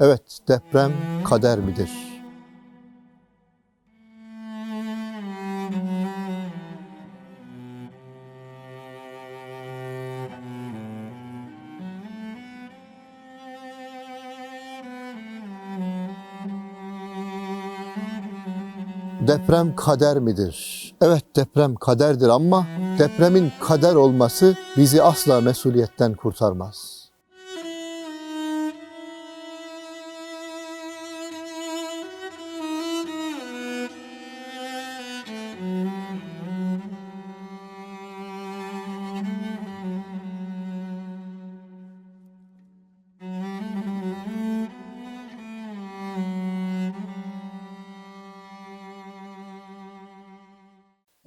Evet, deprem kader midir? Deprem kader midir? Evet deprem kaderdir ama depremin kader olması bizi asla mesuliyetten kurtarmaz.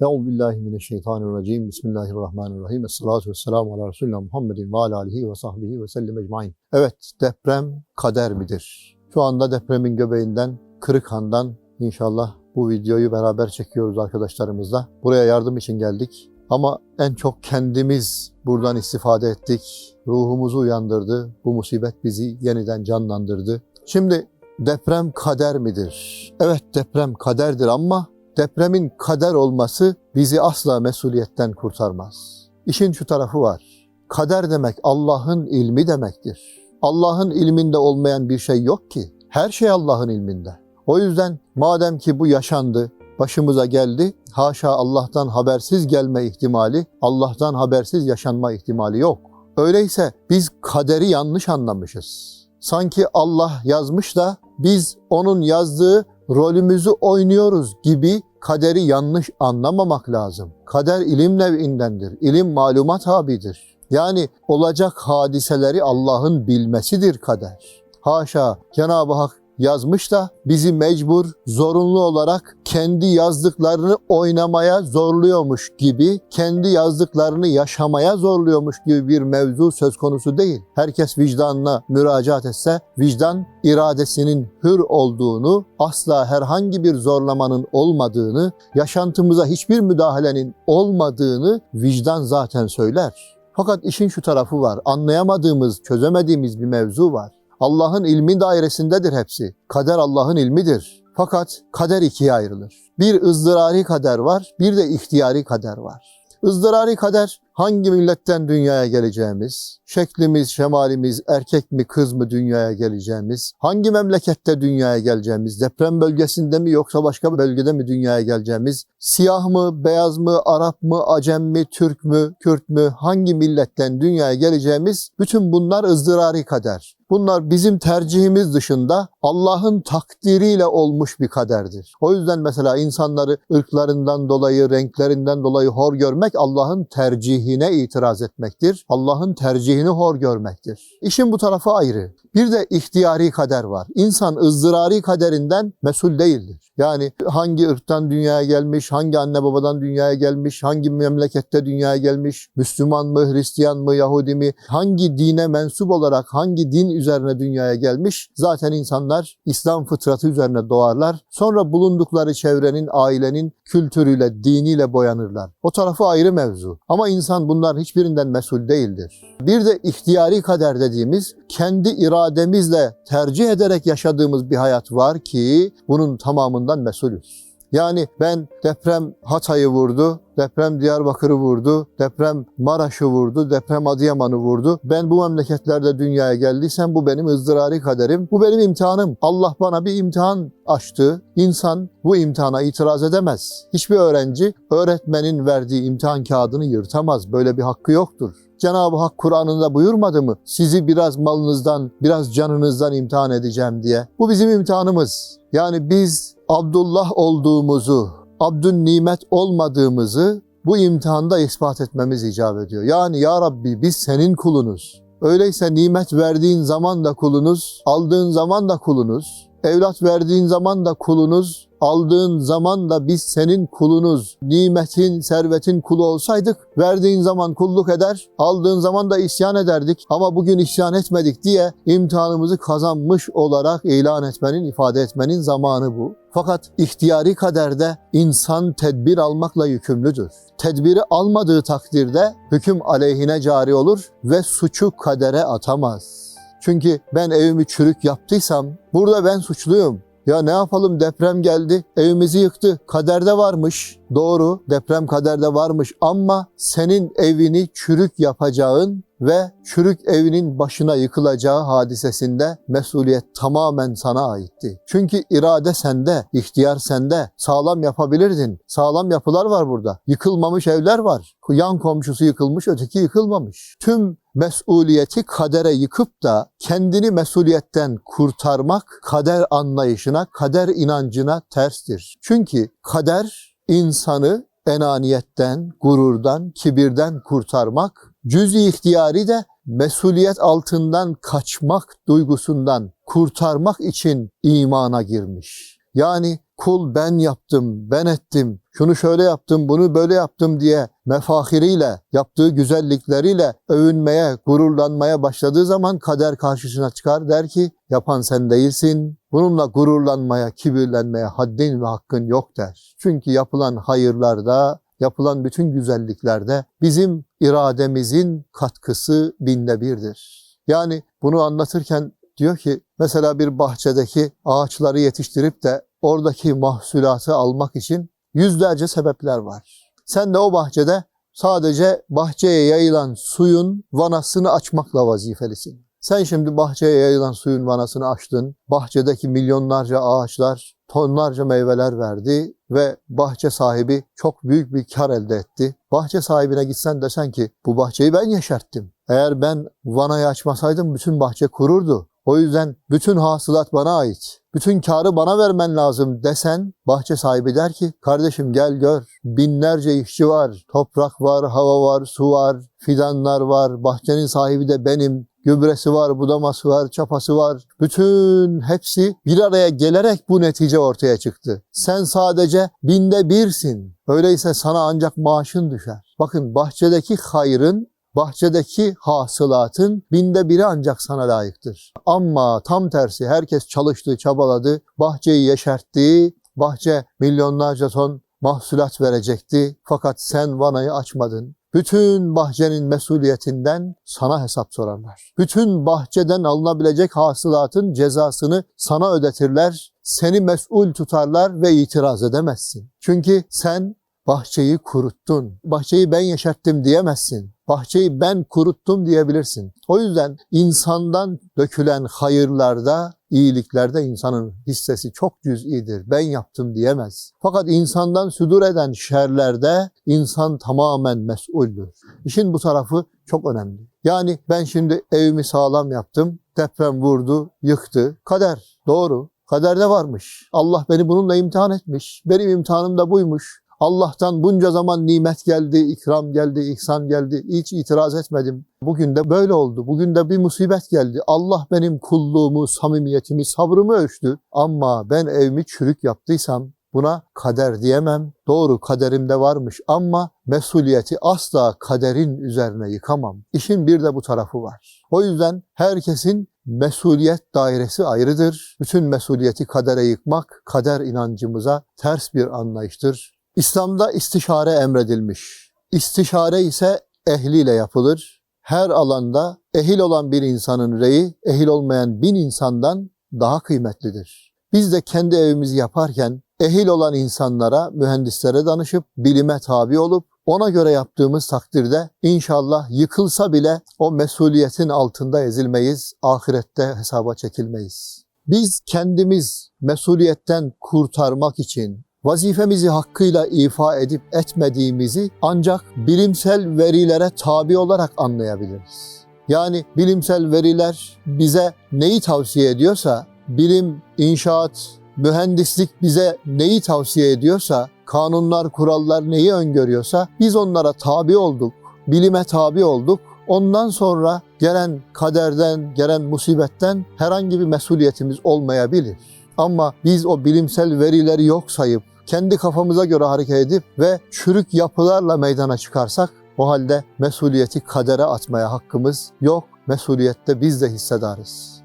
Euzubillahimineşşeytanirracim. Bismillahirrahmanirrahim. Esselatu vesselamu ala Resulina Muhammedin ve ala alihi ve sahbihi ve sellem ecmain. Evet, deprem kader midir? Şu anda depremin göbeğinden, Kırıkhan'dan inşallah bu videoyu beraber çekiyoruz arkadaşlarımızla. Buraya yardım için geldik. Ama en çok kendimiz buradan istifade ettik. Ruhumuzu uyandırdı. Bu musibet bizi yeniden canlandırdı. Şimdi deprem kader midir? Evet deprem kaderdir ama depremin kader olması bizi asla mesuliyetten kurtarmaz. İşin şu tarafı var. Kader demek Allah'ın ilmi demektir. Allah'ın ilminde olmayan bir şey yok ki. Her şey Allah'ın ilminde. O yüzden madem ki bu yaşandı, başımıza geldi, haşa Allah'tan habersiz gelme ihtimali, Allah'tan habersiz yaşanma ihtimali yok. Öyleyse biz kaderi yanlış anlamışız. Sanki Allah yazmış da biz onun yazdığı rolümüzü oynuyoruz gibi kaderi yanlış anlamamak lazım. Kader ilim nev'indendir. İlim malumat tabidir. Yani olacak hadiseleri Allah'ın bilmesidir kader. Haşa Cenab-ı Hak yazmış da bizi mecbur, zorunlu olarak kendi yazdıklarını oynamaya zorluyormuş gibi, kendi yazdıklarını yaşamaya zorluyormuş gibi bir mevzu söz konusu değil. Herkes vicdanına müracaat etse, vicdan iradesinin hür olduğunu, asla herhangi bir zorlamanın olmadığını, yaşantımıza hiçbir müdahalenin olmadığını vicdan zaten söyler. Fakat işin şu tarafı var, anlayamadığımız, çözemediğimiz bir mevzu var. Allah'ın ilmi dairesindedir hepsi. Kader Allah'ın ilmidir. Fakat kader ikiye ayrılır. Bir ızdırari kader var, bir de ihtiyari kader var. Izdırari kader hangi milletten dünyaya geleceğimiz, şeklimiz, şemalimiz, erkek mi kız mı dünyaya geleceğimiz, hangi memlekette dünyaya geleceğimiz, deprem bölgesinde mi yoksa başka bir bölgede mi dünyaya geleceğimiz, siyah mı, beyaz mı, Arap mı, Acem mi, Türk mü, Kürt mü, hangi milletten dünyaya geleceğimiz, bütün bunlar ızdırari kader. Bunlar bizim tercihimiz dışında Allah'ın takdiriyle olmuş bir kaderdir. O yüzden mesela insanları ırklarından dolayı, renklerinden dolayı hor görmek Allah'ın tercihine itiraz etmektir. Allah'ın tercihini hor görmektir. İşin bu tarafı ayrı. Bir de ihtiyari kader var. İnsan ızdırari kaderinden mesul değildir. Yani hangi ırktan dünyaya gelmiş, hangi anne babadan dünyaya gelmiş, hangi memlekette dünyaya gelmiş, Müslüman mı, Hristiyan mı, Yahudi mi, hangi dine mensup olarak hangi din üzerine dünyaya gelmiş, zaten insanlar İslam fıtratı üzerine doğarlar. Sonra bulundukları çevrenin, ailenin kültürüyle, diniyle boyanırlar. O tarafı ayrı mevzu. Ama insan bunların hiçbirinden mesul değildir. Bir de ihtiyari kader dediğimiz kendi irademizle tercih ederek yaşadığımız bir hayat var ki bunun tamamından mesulüz. Yani ben deprem Hatay'ı vurdu, deprem Diyarbakır'ı vurdu, deprem Maraş'ı vurdu, deprem Adıyaman'ı vurdu. Ben bu memleketlerde dünyaya geldiysem bu benim ızdırari kaderim, bu benim imtihanım. Allah bana bir imtihan açtı. İnsan bu imtihana itiraz edemez. Hiçbir öğrenci öğretmenin verdiği imtihan kağıdını yırtamaz. Böyle bir hakkı yoktur. Cenab-ı Hak Kur'an'ında buyurmadı mı? Sizi biraz malınızdan, biraz canınızdan imtihan edeceğim diye. Bu bizim imtihanımız. Yani biz Abdullah olduğumuzu, Abdün nimet olmadığımızı bu imtihanda ispat etmemiz icap ediyor. Yani ya Rabbi biz senin kulunuz. Öyleyse nimet verdiğin zaman da kulunuz, aldığın zaman da kulunuz. Evlat verdiğin zaman da kulunuz, aldığın zaman da biz senin kulunuz, nimetin, servetin kulu olsaydık, verdiğin zaman kulluk eder, aldığın zaman da isyan ederdik. Ama bugün isyan etmedik diye imtihanımızı kazanmış olarak ilan etmenin, ifade etmenin zamanı bu. Fakat ihtiyari kaderde insan tedbir almakla yükümlüdür. Tedbiri almadığı takdirde hüküm aleyhine cari olur ve suçu kadere atamaz. Çünkü ben evimi çürük yaptıysam burada ben suçluyum. Ya ne yapalım deprem geldi, evimizi yıktı. Kaderde varmış. Doğru, deprem kaderde varmış ama senin evini çürük yapacağın ve çürük evinin başına yıkılacağı hadisesinde mesuliyet tamamen sana aitti. Çünkü irade sende, ihtiyar sende. Sağlam yapabilirdin. Sağlam yapılar var burada. Yıkılmamış evler var. Yan komşusu yıkılmış, öteki yıkılmamış. Tüm mesuliyeti kadere yıkıp da kendini mesuliyetten kurtarmak kader anlayışına, kader inancına terstir. Çünkü kader insanı enaniyetten, gururdan, kibirden kurtarmak, cüz-i ihtiyari de mesuliyet altından kaçmak duygusundan kurtarmak için imana girmiş. Yani kul ben yaptım, ben ettim, şunu şöyle yaptım, bunu böyle yaptım diye mefahiriyle, yaptığı güzellikleriyle övünmeye, gururlanmaya başladığı zaman kader karşısına çıkar der ki yapan sen değilsin. Bununla gururlanmaya, kibirlenmeye haddin ve hakkın yok der. Çünkü yapılan hayırlarda, yapılan bütün güzelliklerde bizim irademizin katkısı binde birdir. Yani bunu anlatırken diyor ki mesela bir bahçedeki ağaçları yetiştirip de oradaki mahsulatı almak için yüzlerce sebepler var. Sen de o bahçede sadece bahçeye yayılan suyun vanasını açmakla vazifelisin. Sen şimdi bahçeye yayılan suyun vanasını açtın. Bahçedeki milyonlarca ağaçlar tonlarca meyveler verdi ve bahçe sahibi çok büyük bir kar elde etti. Bahçe sahibine gitsen desen ki bu bahçeyi ben yeşerttim. Eğer ben vanayı açmasaydım bütün bahçe kururdu. O yüzden bütün hasılat bana ait. Bütün karı bana vermen lazım desen bahçe sahibi der ki kardeşim gel gör. Binlerce işçi var. Toprak var, hava var, su var, fidanlar var. Bahçenin sahibi de benim. Gübresi var, budaması var, çapası var. Bütün hepsi bir araya gelerek bu netice ortaya çıktı. Sen sadece binde birsin. Öyleyse sana ancak maaşın düşer. Bakın bahçedeki hayrın bahçedeki hasılatın binde biri ancak sana layıktır. Ama tam tersi herkes çalıştı, çabaladı, bahçeyi yeşertti, bahçe milyonlarca ton mahsulat verecekti. Fakat sen vanayı açmadın. Bütün bahçenin mesuliyetinden sana hesap sorarlar. Bütün bahçeden alınabilecek hasılatın cezasını sana ödetirler. Seni mesul tutarlar ve itiraz edemezsin. Çünkü sen bahçeyi kuruttun. Bahçeyi ben yeşerttim diyemezsin. Bahçeyi ben kuruttum diyebilirsin. O yüzden insandan dökülen hayırlarda, iyiliklerde insanın hissesi çok cüz'idir. Ben yaptım diyemez. Fakat insandan südur eden şerlerde insan tamamen mesuldür. İşin bu tarafı çok önemli. Yani ben şimdi evimi sağlam yaptım, deprem vurdu, yıktı. Kader, doğru. Kaderde varmış. Allah beni bununla imtihan etmiş. Benim imtihanım da buymuş. Allah'tan bunca zaman nimet geldi, ikram geldi, ihsan geldi. Hiç itiraz etmedim. Bugün de böyle oldu. Bugün de bir musibet geldi. Allah benim kulluğumu, samimiyetimi, sabrımı ölçtü. Ama ben evimi çürük yaptıysam buna kader diyemem. Doğru kaderimde varmış ama mesuliyeti asla kaderin üzerine yıkamam. İşin bir de bu tarafı var. O yüzden herkesin mesuliyet dairesi ayrıdır. Bütün mesuliyeti kadere yıkmak, kader inancımıza ters bir anlayıştır. İslam'da istişare emredilmiş. İstişare ise ehliyle yapılır. Her alanda ehil olan bir insanın reyi, ehil olmayan bin insandan daha kıymetlidir. Biz de kendi evimizi yaparken ehil olan insanlara, mühendislere danışıp bilime tabi olup ona göre yaptığımız takdirde inşallah yıkılsa bile o mesuliyetin altında ezilmeyiz, ahirette hesaba çekilmeyiz. Biz kendimiz mesuliyetten kurtarmak için vazifemizi hakkıyla ifa edip etmediğimizi ancak bilimsel verilere tabi olarak anlayabiliriz. Yani bilimsel veriler bize neyi tavsiye ediyorsa, bilim, inşaat, mühendislik bize neyi tavsiye ediyorsa, kanunlar, kurallar neyi öngörüyorsa biz onlara tabi olduk, bilime tabi olduk. Ondan sonra gelen kaderden, gelen musibetten herhangi bir mesuliyetimiz olmayabilir. Ama biz o bilimsel verileri yok sayıp kendi kafamıza göre hareket edip ve çürük yapılarla meydana çıkarsak o halde mesuliyeti kadere atmaya hakkımız yok. Mesuliyette biz de hissedarız.